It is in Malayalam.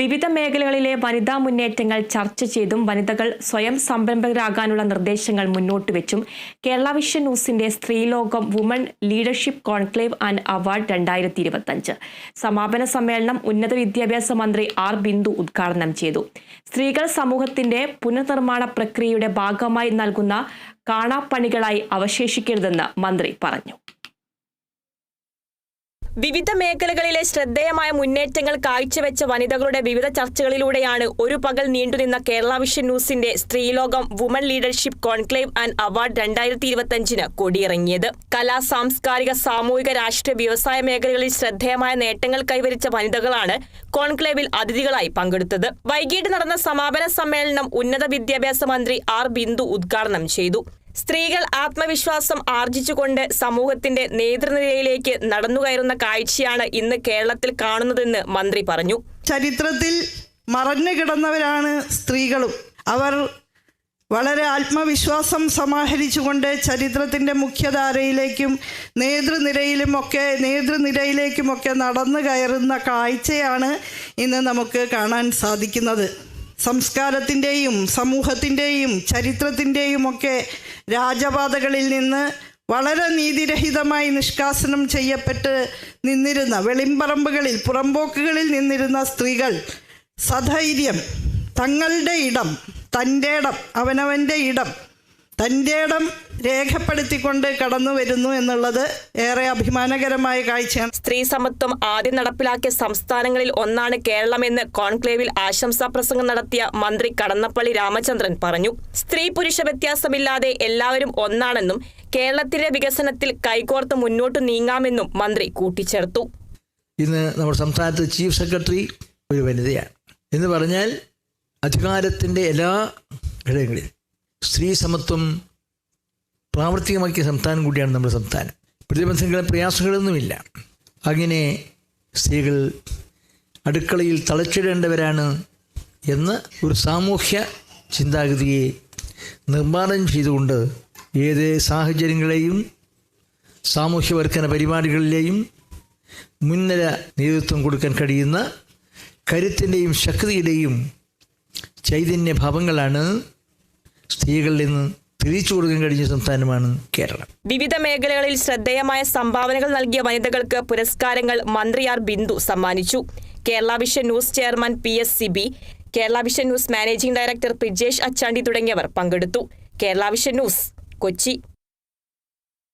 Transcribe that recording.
വിവിധ മേഖലകളിലെ വനിതാ മുന്നേറ്റങ്ങൾ ചർച്ച ചെയ്തും വനിതകൾ സ്വയം സംരംഭകരാകാനുള്ള നിർദ്ദേശങ്ങൾ മുന്നോട്ട് വെച്ചും കേരള വിഷൻ ന്യൂസിന്റെ Sthreelokam woman leadership conclave and award രണ്ടായിരത്തി ഇരുപത്തഞ്ച് സമാപന സമ്മേളനം ഉന്നത വിദ്യാഭ്യാസ മന്ത്രി ആർ ബിന്ദു ഉദ്ഘാടനം ചെയ്തു. സ്ത്രീകൾ സമൂഹത്തിന്റെ പുനർനിർമ്മാണ പ്രക്രിയയുടെ ഭാഗമായി നൽകുന്ന കാണാപ്പണികളായി അവശേഷിക്കരുതെന്ന് മന്ത്രി പറഞ്ഞു. വിവിധ മേഖലകളിലെ ശ്രദ്ധേയമായ മുന്നേറ്റങ്ങൾ കാഴ്ചവെച്ച വനിതകളുടെ വിവിധ ചർച്ചകളിലൂടെയാണ് ഒരു പകൽ നീണ്ടുനിന്ന കേരള വിഷൻ ന്യൂസിന്റെ Sthreelokam woman leadership conclave and award രണ്ടായിരത്തി ഇരുപത്തിയഞ്ചിന് കൊടിയിറങ്ങിയത്. കലാ സാംസ്കാരിക സാമൂഹിക രാഷ്ട്രീയ വ്യവസായ മേഖലകളിൽ ശ്രദ്ധേയമായ നേട്ടങ്ങൾ കൈവരിച്ച വനിതകളാണ് കോൺക്ലേവിൽ അതിഥികളായി പങ്കെടുത്തത്. വൈകിട്ട് നടന്ന സമാപന സമ്മേളനം ഉന്നത വിദ്യാഭ്യാസ മന്ത്രി ആർ ബിന്ദു ഉദ്ഘാടനം ചെയ്തു. സ്ത്രീകൾ ആത്മവിശ്വാസം ആർജിച്ചുകൊണ്ട് സമൂഹത്തിന്റെ നേതൃനിരയിലേക്ക് നടന്നുകയറുന്ന കാഴ്ചയാണ് ഇന്ന് കേരളത്തിൽ കാണുന്നതെന്ന് മന്ത്രി പറഞ്ഞു. ചരിത്രത്തിൽ മറഞ്ഞു കിടന്നവരാണ് സ്ത്രീകളും. അവർ വളരെ ആത്മവിശ്വാസം സമാഹരിച്ചുകൊണ്ട് ചരിത്രത്തിന്റെ മുഖ്യധാരയിലേക്കും നേതൃനിരയിലുമൊക്കെ നേതൃനിരയിലേക്കുമൊക്കെ നടന്നു കയറുന്ന കാഴ്ചയാണ് ഇന്ന് നമുക്ക് കാണാൻ സാധിക്കുന്നത്. സംസ്കാരത്തിന്റെയും സമൂഹത്തിന്റെയും ചരിത്രത്തിന്റെയും ഒക്കെ രാജപാതകളിൽ നിന്ന് വളരെ നീതിരഹിതമായി നിഷ്കാസനം ചെയ്യപ്പെട്ട് നിന്നിരുന്ന വെളിമ്പറമ്പുകളിൽ പുറമ്പോക്കുകളിൽ നിന്നിരുന്ന സ്ത്രീകൾ സധൈര്യം തങ്ങളുടെ ഇടം തന്റെ ഇടം അവനവന്റെ ഇടം തന്റെ ഇടം രേഖപ്പെടുത്തിക്കൊണ്ട് കടന്നു വരുന്നു എന്നുള്ളത് ഏറെ അഭിമാനകരമായ കാഴ്ചയാണ്. സ്ത്രീ സമത്വം ആദ്യം നടപ്പിലാക്കിയ സംസ്ഥാനങ്ങളിൽ ഒന്നാണ് കേരളമെന്ന് കോൺക്ലേവിൽ ആശംസാ പ്രസംഗം നടത്തിയ മന്ത്രി കടന്നപ്പള്ളി രാമചന്ദ്രൻ പറഞ്ഞു. സ്ത്രീ പുരുഷ വ്യത്യാസമില്ലാതെ എല്ലാവരും ഒന്നാണെന്നും കേരളത്തിന്റെ വികസനത്തിൽ കൈകോർത്ത് മുന്നോട്ട് നീങ്ങാമെന്നും മന്ത്രി കൂട്ടിച്ചേർത്തു. ഇന്ന് നമ്മുടെ സംസ്ഥാനത്ത് ചീഫ് സെക്രട്ടറി ഒരു വനിതയാണ്. എന്ന് പറഞ്ഞാൽ അധികാരത്തിന്റെ എല്ലാ ഘടകങ്ങളിൽ സ്ത്രീ സമത്വം പ്രാവർത്തികമാക്കിയ സംസ്ഥാനം കൂടിയാണ് നമ്മുടെ സംസ്ഥാനം. പ്രതിബന്ധങ്ങളും പ്രയാസങ്ങളൊന്നുമില്ല. അങ്ങനെ സ്ത്രീകൾ അടുക്കളയിൽ തളച്ചിടേണ്ടവരാണ് എന്ന് ഒരു സാമൂഹ്യ ചിന്താഗതിയെ നിർമ്മാണം ചെയ്തുകൊണ്ട് ഏത് സാഹചര്യങ്ങളെയും സാമൂഹ്യവർക്കന പരിപാടികളിലെയും മുൻനിര നേതൃത്വം കൊടുക്കാൻ കഴിയുന്ന കരുത്തിന്റെയും ശക്തിയുടെയും ചൈതന്യഭാവങ്ങളാണ് സ്ത്രീകളിൽ നിന്ന് തിരിച്ചു കൊടുക്കാൻ കഴിഞ്ഞ സംസ്ഥാനമാണ് കേരളം. വിവിധ മേഖലകളിൽ ശ്രദ്ധേയമായ സംഭാവനകൾ നൽകിയ വനിതകൾക്ക് പുരസ്കാരങ്ങൾ മന്ത്രി ആർ ബിന്ദു സമ്മാനിച്ചു. Kerala vision news chairman P S Siby Kerala vision news managing director Prijesh Achandi തുടങ്ങിയവർ പങ്കെടുത്തു. Kerala vision news Kochi.